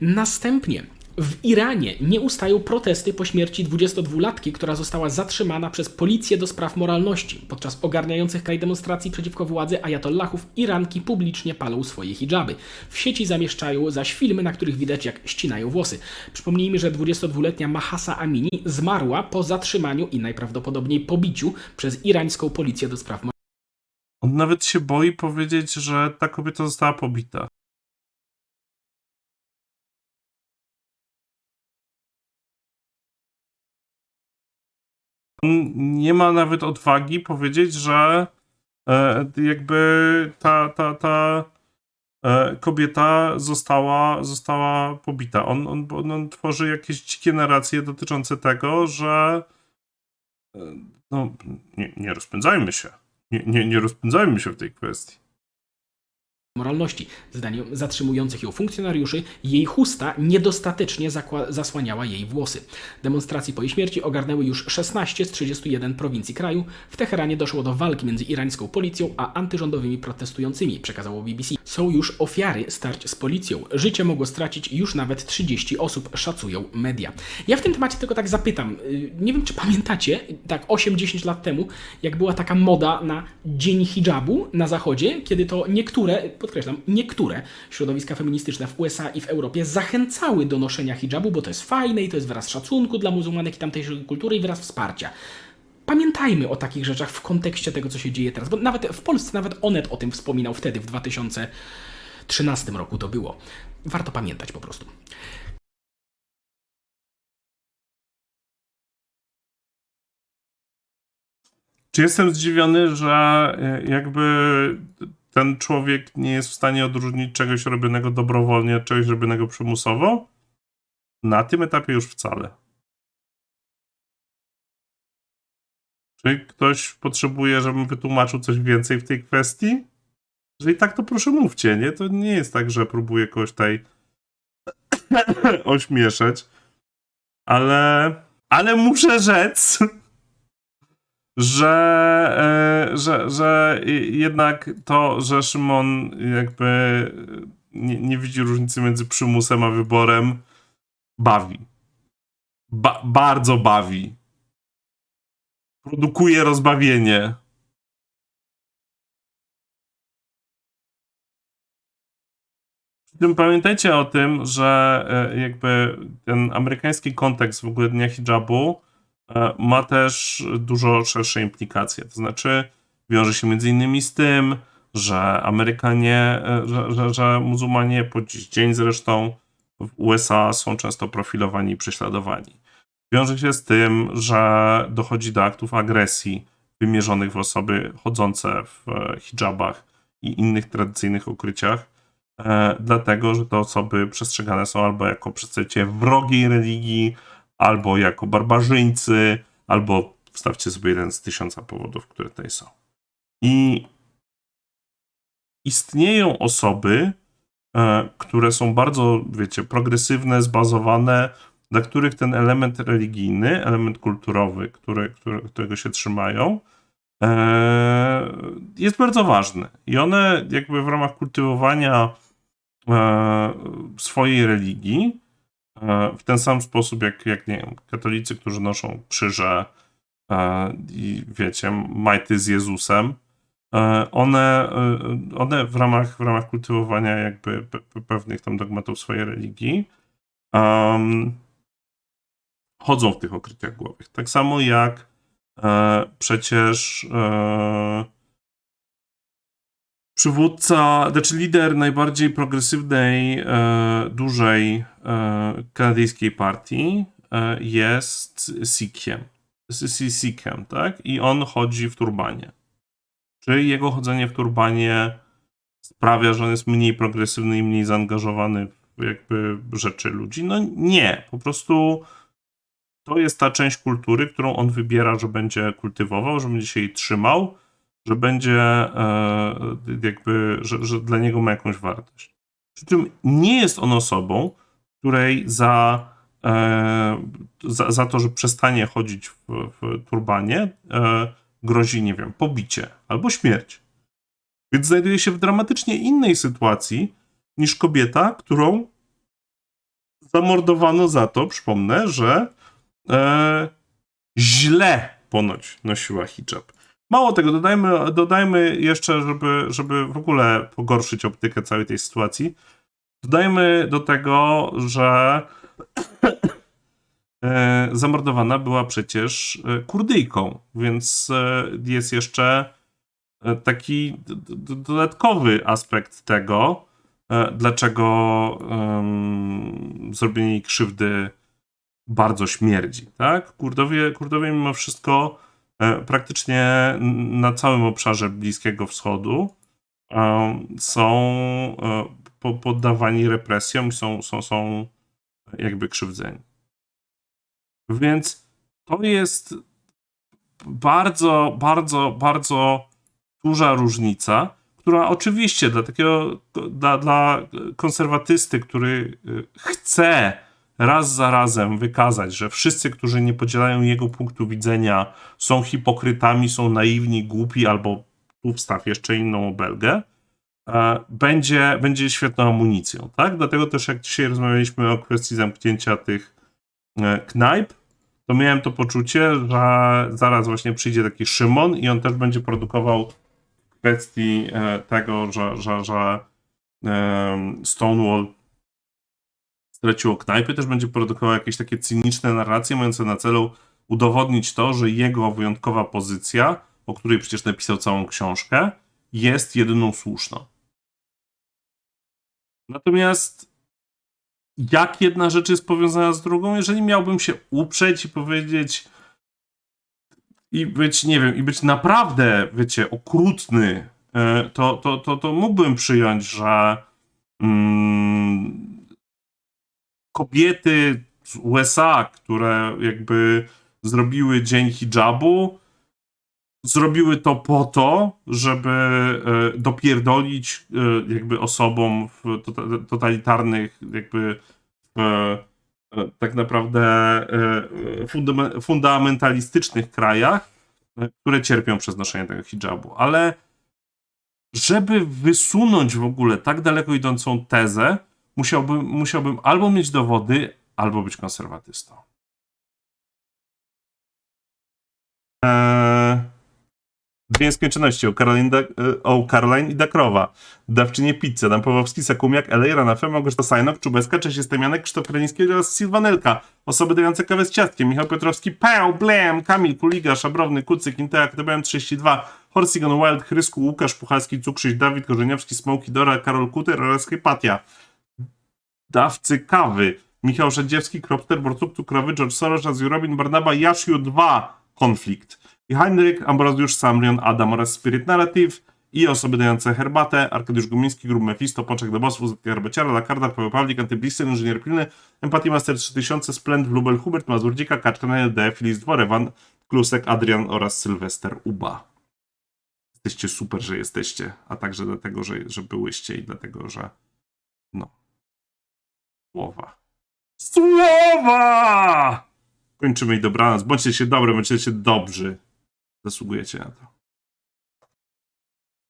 Następnie w Iranie nie ustają protesty po śmierci 22-latki, która została zatrzymana przez policję do spraw moralności. Podczas ogarniających kraj demonstracji przeciwko władzy ajatollahów Iranki publicznie palą swoje hijaby. W sieci zamieszczają zaś filmy, na których widać jak ścinają włosy. Przypomnijmy, że 22-letnia Mahasa Amini zmarła po zatrzymaniu i najprawdopodobniej pobiciu przez irańską policję do spraw On nawet się boi powiedzieć, że ta kobieta została pobita. Nie ma nawet odwagi powiedzieć, że e, jakby ta, ta, ta e, kobieta została, została pobita. On, on, on, tworzy jakieś dzikie narracje dotyczące tego, że e, no, nie, nie rozpędzajmy się. Nie, nie, nie rozpędzajmy się w tej kwestii. Moralności. Zdaniem zatrzymujących ją funkcjonariuszy, jej chusta niedostatecznie zasłaniała jej włosy. Demonstracji po jej śmierci ogarnęły już 16 z 31 prowincji kraju. W Teheranie doszło do walki między irańską policją a antyrządowymi protestującymi, przekazało BBC. Są już ofiary starć z policją. Życie mogło stracić już nawet 30 osób, szacują media. Ja w tym temacie tylko tak zapytam. y, Nie wiem, czy pamiętacie, tak 8-10 lat temu, jak była taka moda na Dzień Hijabu na Zachodzie, kiedy to niektóre, podkreślam, niektóre środowiska feministyczne w USA i w Europie zachęcały do noszenia hijabu, bo to jest fajne i to jest wyraz szacunku dla muzułmanek i tamtejszej kultury i wyraz wsparcia. Pamiętajmy o takich rzeczach w kontekście tego, co się dzieje teraz, bo nawet w Polsce, nawet Onet o tym wspominał wtedy, w 2013 roku to było. Warto pamiętać po prostu. Czy jestem zdziwiony, że e, jakby ten człowiek nie jest w stanie odróżnić czegoś robionego dobrowolnie od czegoś robionego przymusowo? Na tym etapie już wcale. Czy ktoś potrzebuje, żebym wytłumaczył coś więcej w tej kwestii? Jeżeli tak, to proszę mówcie, nie? To nie jest tak, że próbuję kogoś tutaj ośmieszać. Ale, ale muszę rzec, że, e, że, że i- jednak to, że Szymon jakby nie, nie widzi różnicy między przymusem a wyborem, bawi. Ba bardzo bawi. Produkuje rozbawienie. Przy tym pamiętajcie o tym, że e, jakby ten amerykański kontekst w ogóle dnia hijabu ma też dużo szersze implikacje. To znaczy, wiąże się między innymi z tym, że Amerykanie, e, że, że, że muzułmanie po dziś dzień zresztą w USA są często profilowani i prześladowani. Wiąże się z tym, że dochodzi do aktów agresji wymierzonych w osoby chodzące w e, hijabach i innych tradycyjnych ukryciach, e, dlatego że te osoby przestrzegane są albo jako przedstawiciele wrogiej religii, albo jako barbarzyńcy, albo wstawcie sobie jeden z tysiąca powodów, które tutaj są. I istnieją osoby, e, które są bardzo, wiecie, progresywne, zbazowane, dla których ten element religijny, element kulturowy, który, który, którego się trzymają, e, jest bardzo ważny. I one jakby w ramach kultywowania e, swojej religii, w ten sam sposób jak, jak nie wiem, katolicy, którzy noszą krzyże e, i wiecie, majty z Jezusem, e, one, e, one w ramach, w ramach kultywowania jakby pe, pe, pewnych tam dogmatów swojej religii em, chodzą w tych okryciach głowych. Tak samo jak e, przecież e, przywódca, znaczy lider najbardziej progresywnej, e, dużej e, kanadyjskiej partii e, jest Sikhiem. S- Sikhem, tak? I on chodzi w turbanie. Czy jego chodzenie w turbanie sprawia, że on jest mniej progresywny i mniej zaangażowany w jakby rzeczy ludzi? No nie. Po prostu to jest ta część kultury, którą on wybiera, że będzie kultywował, że będzie się jej trzymał, że będzie e, jakby, że, że dla niego ma jakąś wartość. Przy czym nie jest on osobą, której za, e, za, za to, że przestanie chodzić w, w turbanie, e, grozi, nie wiem, pobicie albo śmierć. Więc znajduje się w dramatycznie innej sytuacji niż kobieta, którą zamordowano za to, przypomnę, że źle ponoć nosiła hijab. Mało tego, dodajmy, dodajmy jeszcze, żeby, żeby w ogóle pogorszyć optykę całej tej sytuacji, dodajmy do tego, że e, zamordowana była przecież e, Kurdyjką, więc e, jest jeszcze taki dodatkowy aspekt tego, dlaczego em, zrobienie jej krzywdy bardzo śmierdzi. Tak? Kurdowie, Kurdowie mimo wszystko praktycznie n- na całym obszarze Bliskiego Wschodu em, są e, po- poddawani represjom są, są, są jakby krzywdzeni. Więc to jest bardzo, bardzo, bardzo duża różnica, która oczywiście dla takiego, dla, dla konserwatysty, który chce raz za razem wykazać, że wszyscy, którzy nie podzielają jego punktu widzenia, są hipokrytami, są naiwni, głupi, albo tu wstaw jeszcze inną obelgę, e, będzie, będzie świetną amunicją. Tak? Dlatego też, jak dzisiaj rozmawialiśmy o kwestii zamknięcia tych e, knajp, to miałem to poczucie, że zaraz właśnie przyjdzie taki Szymon i on też będzie produkował kwestii e, tego, że, że, że Stonewall straciło knajpy, też będzie produkował jakieś takie cyniczne narracje mające na celu udowodnić to, że jego wyjątkowa pozycja, o której przecież napisał całą książkę, jest jedyną słuszną. Natomiast jak jedna rzecz jest powiązana z drugą, jeżeli miałbym się uprzeć i powiedzieć i być, nie wiem, i być naprawdę, wiecie, okrutny, e, to, to, to, to mógłbym przyjąć, że mm, kobiety z USA, które jakby zrobiły dzień hijabu, zrobiły to po to, żeby e, dopierdolić e, jakby osobom w tota- totalitarnych jakby e, tak naprawdę fundame- fundamentalistycznych krajach, które cierpią przez noszenie tego hijabu. Ale żeby wysunąć w ogóle tak daleko idącą tezę, musiałbym, musiałbym albo mieć dowody, albo być konserwatystą. Eee, dwie nieskończoności o Caroline, da, e, o Caroline i Dakrowa. Dawczynie pizzy, Adam Pawłowski, Sakumiak, Elej, Ranafem, Małgorzata Sajnok, Czubeska, Cześć Jestemianek, Krzysztof Kreliński oraz Sylwanelka. Osoby dające kawę z ciastkiem. Michał Piotrowski, Peł, Blem, Kamil, Kuliga, Szabrowny, Kucyk, Inteak, DBM 32, Horsigon Wild, Chrysku, Łukasz Puchalski, Cukrzyś, Dawid Korzeniowski, Smoki, Dora, Karol Kuter oraz Hypatia. Dawcy kawy. Michał Rzedziewski, Kropter, Borcuk, Cukrowy, George Soros, Aziu Robin, Barnaba, Jashiu 2, Konflikt. I Heinrich, Ambrozjusz, Samrion, Adam oraz Spirit Narrative i osoby dające herbatę, Arkadiusz Gumiński, Grub Mephisto, Pączek do Bossów, Zetka Herbeciara, Lakardar, Paweł Pawlik, Antyblisty, Inżynier Pilny, Empatii Master 3000, Splend, Lubel, Hubert, Mazurdzika, Kaczka, D, Filis Dworewan, Klusek, Adrian oraz Sylwester Uba. Jesteście super, że jesteście, a także dlatego, że, że byłyście i dlatego, że no. Słowa. Słowa! Kończymy i dobranoc. Bądźcie się dobre, bądźcie się dobrzy. Zasługujecie na to.